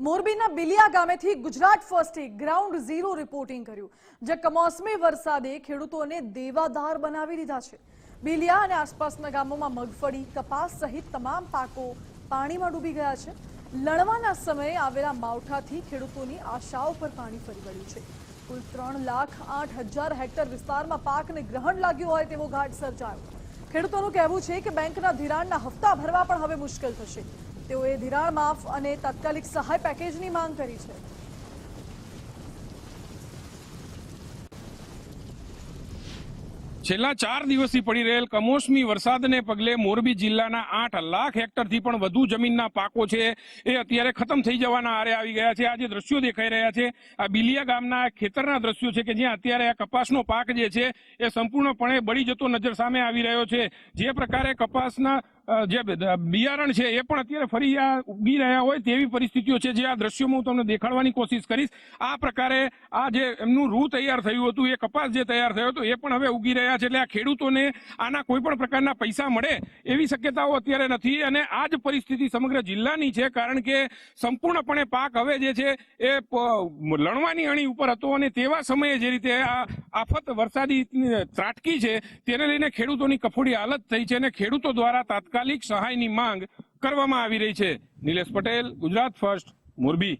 મોરબીના બિલિયા ગામેથી ગુજરાત ફર્સ્ટે ગ્રાઉન્ડ ઝીરો રિપોર્ટિંગ કર્યું, જે કમોસમી વરસાદે ખેડૂતોને દેવાદાર બનાવી દીધા છે. બિલિયા અને આસપાસના ગામોમાં મગફળી, કપાસ સહિત તમામ પાકો પાણીમાં ડૂબી ગયા છે. લણવાના સમયે આવેલા માવઠાથી ખેડૂતોની આશાઓ પર પાણી ફરી વળ્યું છે. કુલ ત્રણ લાખ આઠ હજાર હેક્ટર વિસ્તારમાં પાકને ગ્રહણ લાગ્યું હોય તેવો ઘાટ સર્જાયો. ખેડૂતોનું કહેવું છે કે બેંકના ધિરાણના હપ્તા ભરવા પણ હવે મુશ્કેલ થશે. તેઓએ ધિરાણ માફ અને તાત્કાલિક સહાય પેકેજની માંગ કરી છે. છેલ્લા ચાર દિવસથી પડી રહેલ કમોસમી વરસાદને પગલે મોરબી જિલ્લાના આઠ લાખ હેક્ટરથી પણ વધુ જમીનના પાકો છે એ અત્યારે ખતમ થઈ જવાના આરે આવી ગયા છે. આ જે દ્રશ્યો દેખાઈ રહ્યા છે. આ બિલિયા ગામના ખેતરના દ્રશ્યો છે કે જ્યાં અત્યારે આ કપાસનો પાક જે છે એ સંપૂર્ણપણે બળી જતો નજર સામે આવી રહ્યો છે. જે પ્રકારે કપાસના જે બિયારણ છે એ પણ અત્યારે ફરી આ ઉગી રહ્યા હોય તેવી પરિસ્થિતિઓ છે જે આ દ્રશ્યોમાં હું તમને દેખાડવાની કોશિશ કરીશ. આ પ્રકારે આ જે એમનું રૂ તૈયાર થયું હતું, એ કપાસ જે તૈયાર થયો હતો, એ પણ હવે ઉગી રહ્યા છે એટલે આ ખેડૂતોને આના કોઈ પણ પ્રકારના પૈસા મળે એવી શક્યતાઓ અત્યારે નથી અને આ જ પરિસ્થિતિ સમગ્ર જિલ્લાની છે કારણ કે સંપૂર્ણપણે પાક હવે જે છે એ લણવાની અણી ઉપર હતો અને તેવા સમયે જે રીતે આ આફત વરસાદી ત્રાટકી છે તેને લઈને ખેડૂતોની કફોડી હાલત થઈ છે અને ખેડૂતો દ્વારા તાત્કાલિક સહાયની માંગ કરવામાં આવી રહી છે. નિલેશ પટેલ ગુજરાત ફર્સ્ટ મોરબી.